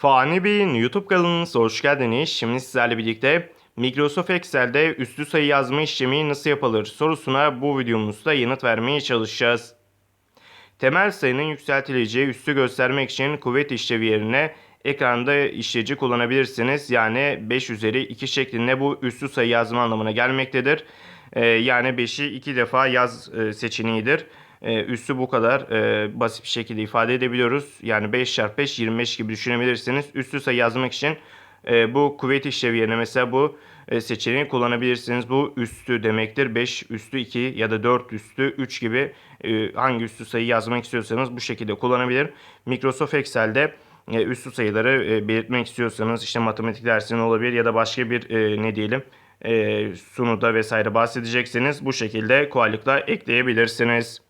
Fani Bey'in YouTube kanalınıza hoş geldiniz. Şimdi sizlerle birlikte Microsoft Excel'de üslü sayı yazma işlemi nasıl yapılır sorusuna bu videomuzda yanıt vermeye çalışacağız. Temel sayının yükseltileceği üssü göstermek için kuvvet işlevi yerine ekranda işleci kullanabilirsiniz. Yani 5 üzeri 2 şeklinde bu üslü sayı yazma anlamına gelmektedir. Ee, yani 5'i 2 defa yaz e, seçeneğidir. Ee, üssü bu kadar e, basit bir şekilde ifade edebiliyoruz. Yani 5 çarpı 5 25 gibi düşünebilirsiniz. Üslü sayı yazmak için e, bu kuvvet işlevi yerine mesela bu e, seçeneği kullanabilirsiniz. Bu üstü demektir. 5 üstü 2 ya da 4 üstü 3 gibi e, hangi üstü sayı yazmak istiyorsanız bu şekilde kullanabilir. Microsoft Excel'de e, üstü sayıları e, belirtmek istiyorsanız işte matematik dersinin olabilir ya da başka bir e, ne diyelim e, sunuda vesaire bahsedecekseniz bu şekilde kolaylıkla ekleyebilirsiniz.